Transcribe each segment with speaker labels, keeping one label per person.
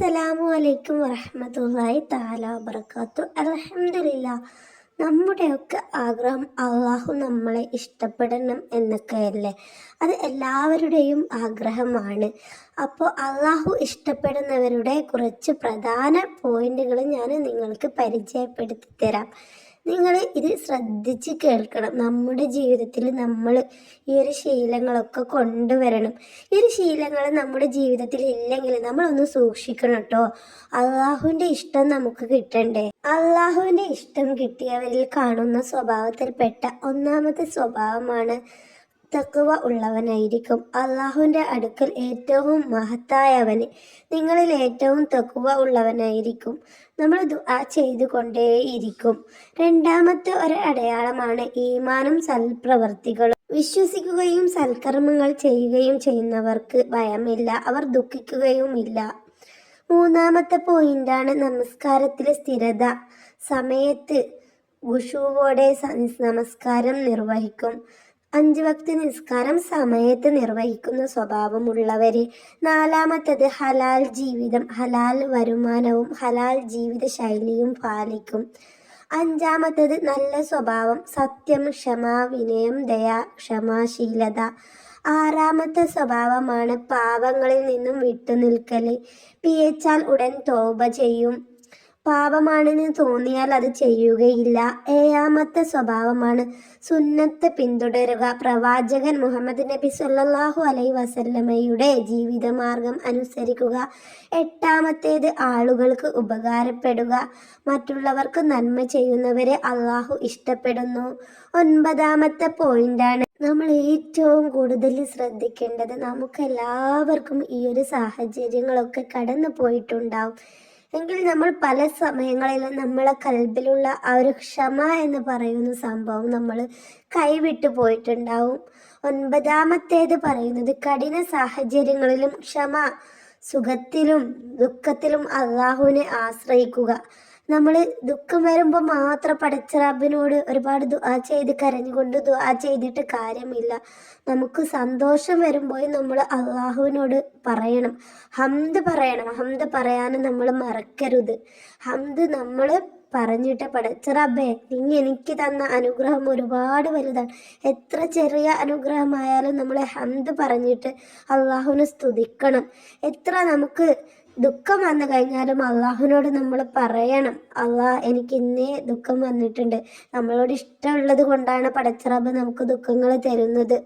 Speaker 1: അസ്സലാമു അലൈക്കും വറഹമത്തല്ലാഹി താല വബർക്കാത്തു അലഹമില്ല നമ്മുടെയൊക്കെ ആഗ്രഹം അള്ളാഹു നമ്മളെ ഇഷ്ടപ്പെടണം എന്നൊക്കെയല്ലേ അത് എല്ലാവരുടെയും ആഗ്രഹമാണ്. അപ്പോൾ അള്ളാഹു ഇഷ്ടപ്പെടുന്നവരുടെ കുറച്ച് പ്രധാന പോയിന്റുകൾ ഞാൻ നിങ്ങൾക്ക് പരിചയപ്പെടുത്തി തരാം. നിങ്ങൾ ഇത് ശ്രദ്ധിച്ച് കേൾക്കണം. നമ്മുടെ ജീവിതത്തിൽ നമ്മൾ ഈ ഒരു ശീലങ്ങളൊക്കെ കൊണ്ടുവരണം. ഈ ഒരു ശീലങ്ങൾ നമ്മുടെ ജീവിതത്തിൽ ഇല്ലെങ്കിൽ നമ്മളൊന്ന് സൂക്ഷിക്കണം കേട്ടോ. അള്ളാഹുവിന്റെ ഇഷ്ടം നമുക്ക് കിട്ടണ്ടേ? അള്ളാഹുവിന്റെ ഇഷ്ടം കിട്ടിയവരിൽ കാണുന്ന സ്വഭാവത്തിൽപ്പെട്ട ഒന്നാമത്തെ സ്വഭാവമാണ് തക്കുവ ഉള്ളവനായിരിക്കും. അള്ളാഹുവിന്റെ അടുക്കൽ ഏറ്റവും മഹത്തായവന് നിങ്ങളിൽ ഏറ്റവും തക്കുവ ഉള്ളവനായിരിക്കും. നമ്മൾ ദുആ ചെയ്തുകൊണ്ടേയിരിക്കും. രണ്ടാമത്തെ ഒരു അടയാളമാണ് ഈമാനും സൽപ്രവർത്തികളും. വിശ്വസിക്കുകയും സൽക്കർമ്മങ്ങൾ ചെയ്യുകയും ചെയ്യുന്നവർക്ക് ഭയമില്ല. അവർ ദുഃഖിക്കുകയുമില്ല. മൂന്നാമത്തെ പോയിന്റാണ് നമസ്കാരത്തിലെ സ്ഥിരത. സമയത്ത് ഖുഷുവോടെ നമസ്കാരം നിർവഹിക്കും. അഞ്ച് വക്ത നിസ്കാരം സമയത്ത് നിർവഹിക്കുന്ന സ്വഭാവമുള്ളവര് നാലാമത്തത് ഹലാൽ ജീവിതം ഹലാൽ വരുമാനവും ഹലാൽ ജീവിത ശൈലിയും പാലിക്കും. അഞ്ചാമത്തത് നല്ല സ്വഭാവം സത്യം ക്ഷമ വിനയം ദയ ക്ഷമാശീലത. ആറാമത്തെ സ്വഭാവമാണ് പാവങ്ങളിൽ നിന്നും വിട്ടുനിൽക്കൽ പിയച്ചാൽ ഉടൻ തോപ ചെയ്യും. പാപമാണെന്ന് തോന്നിയാൽ അത് ചെയ്യുകയില്ല. ഏഴാമത്തെ സ്വഭാവമാണ് സുന്നത്ത് പിന്തുടരുക. പ്രവാചകൻ മുഹമ്മദ് നബി സല്ലാഹു അലൈ വസല്ലമയുടെ ജീവിതമാർഗം അനുസരിക്കുക. എട്ടാമത്തേത് ആളുകൾക്ക് ഉപകാരപ്പെടുക. മറ്റുള്ളവർക്ക് നന്മ ചെയ്യുന്നവരെ അള്ളാഹു ഇഷ്ടപ്പെടുന്നു. ഒൻപതാമത്തെ പോയിന്റാണ് നമ്മൾ ഏറ്റവും കൂടുതൽ ശ്രദ്ധിക്കേണ്ടത്. നമുക്ക് എല്ലാവർക്കും ഈ ഒരു സാഹചര്യങ്ങളൊക്കെ കടന്നു പോയിട്ടുണ്ടാവും എങ്കിൽ നമ്മൾ പല സമയങ്ങളിലും നമ്മളെ കൽബിലുള്ള ആ ഒരു ക്ഷമ എന്ന് പറയുന്ന സംഭവം നമ്മൾ കൈവിട്ടു പോയിട്ടുണ്ടാവും. ഒൻപതാമത്തേത് പറയുന്നത് കഠിന സാഹചര്യങ്ങളിലും ക്ഷമ സുഖത്തിലും ദുഃഖത്തിലും അള്ളാഹുവിനെ ആശ്രയിക്കുക. നമ്മൾ ദുഃഖം വരുമ്പോൾ മാത്രം പടച്ച റബ്ബിനോട് ഒരുപാട് ദുആ ചെയ്ത് കരഞ്ഞുകൊണ്ട് ദുആ ചെയ്തിട്ട് കാര്യമില്ല. നമുക്ക് സന്തോഷം വരുമ്പോൾ നമ്മൾ അള്ളാഹുവിനോട് പറയണം. ഹംദ് പറയണം. ഹംദ് പറയാനും നമ്മൾ മറക്കരുത്. ഹംദ് നമ്മൾ പറഞ്ഞിട്ട് പടച്ച റബ്ബേ നീ എനിക്ക് തന്ന അനുഗ്രഹം ഒരുപാട് വലുതാണ്. എത്ര ചെറിയ അനുഗ്രഹമായാലും നമ്മൾ ഹംദ് പറഞ്ഞിട്ട് അള്ളാഹുവിനെ സ്തുതിക്കണം. എത്ര നമുക്ക് ദുഃഖം വന്നു കഴിഞ്ഞാലും അള്ളാഹുവിനോട് നമ്മൾ പറയണം. അള്ളാഹ് എനിക്ക് ഇന്നേ ദുഃഖം വന്നിട്ടുണ്ട്. നമ്മളോട് ഇഷ്ടമുള്ളത് കൊണ്ടാണ് പടച്ചറബ് നമുക്ക് ദുഃഖങ്ങൾ തരുന്നത്.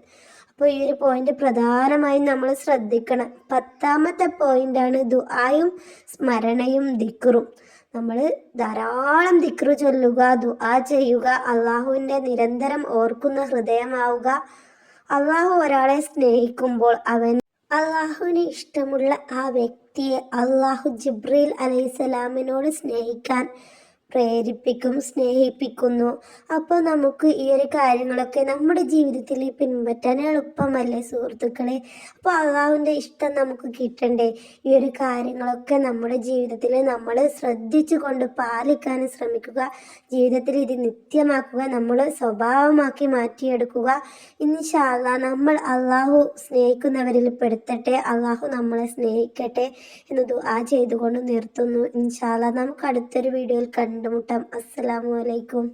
Speaker 1: അപ്പോൾ ഈ ഒരു പോയിന്റ് പ്രധാനമായും നമ്മൾ ശ്രദ്ധിക്കണം. പത്താമത്തെ പോയിന്റാണ് ദുആയും സ്മരണയും ദിക്റും. നമ്മൾ ധാരാളം ദിക്റു ചൊല്ലുക ദുആ ചെയ്യുക അള്ളാഹുവിന്റെ നിരന്തരം ഓർക്കുന്ന ഹൃദയമാവുക. അള്ളാഹു ഒരാളെ സ്നേഹിക്കുമ്പോൾ അവൻ അള്ളാഹുവിന് ഇഷ്ടമുള്ള ആ വ്യക്തിയെ അള്ളാഹു ജിബ്രീൽ അലൈഹിസ്സലാമിനോട് സ്നേഹിക്കാൻ പ്രേരിപ്പിക്കും സ്നേഹിപ്പിക്കുന്നു. അപ്പോൾ നമുക്ക് ഈ ഒരു കാര്യങ്ങളൊക്കെ നമ്മുടെ ജീവിതത്തിൽ പിൻപറ്റാൻ എളുപ്പമല്ലേ സുഹൃത്തുക്കളെ? അപ്പോൾ അള്ളാഹുവിന്റെ ഇഷ്ടം നമുക്ക് കിട്ടണ്ടേ? ഈ ഒരു കാര്യങ്ങളൊക്കെ നമ്മുടെ ജീവിതത്തിൽ നമ്മൾ ശ്രദ്ധിച്ചു കൊണ്ട് പാലിക്കാൻ ശ്രമിക്കുക. ജീവിതത്തിൽ ഇത് നിത്യമാക്കുക നമ്മൾ സ്വഭാവമാക്കി മാറ്റിയെടുക്കുക. ഇൻഷാല്ല നമ്മൾ അള്ളാഹു സ്നേഹിക്കുന്നവരിൽ പെടുത്തട്ടെ അള്ളാഹു നമ്മളെ സ്നേഹിക്കട്ടെ എന്ന് ആ ചെയ്തുകൊണ്ട് നിർത്തുന്നു. ഇൻഷാല്ല നമുക്ക് അടുത്തൊരു വീഡിയോയിൽ കണ്ടു കണ്ടുമുട്ടാം അസ്സലാമു അലൈക്കും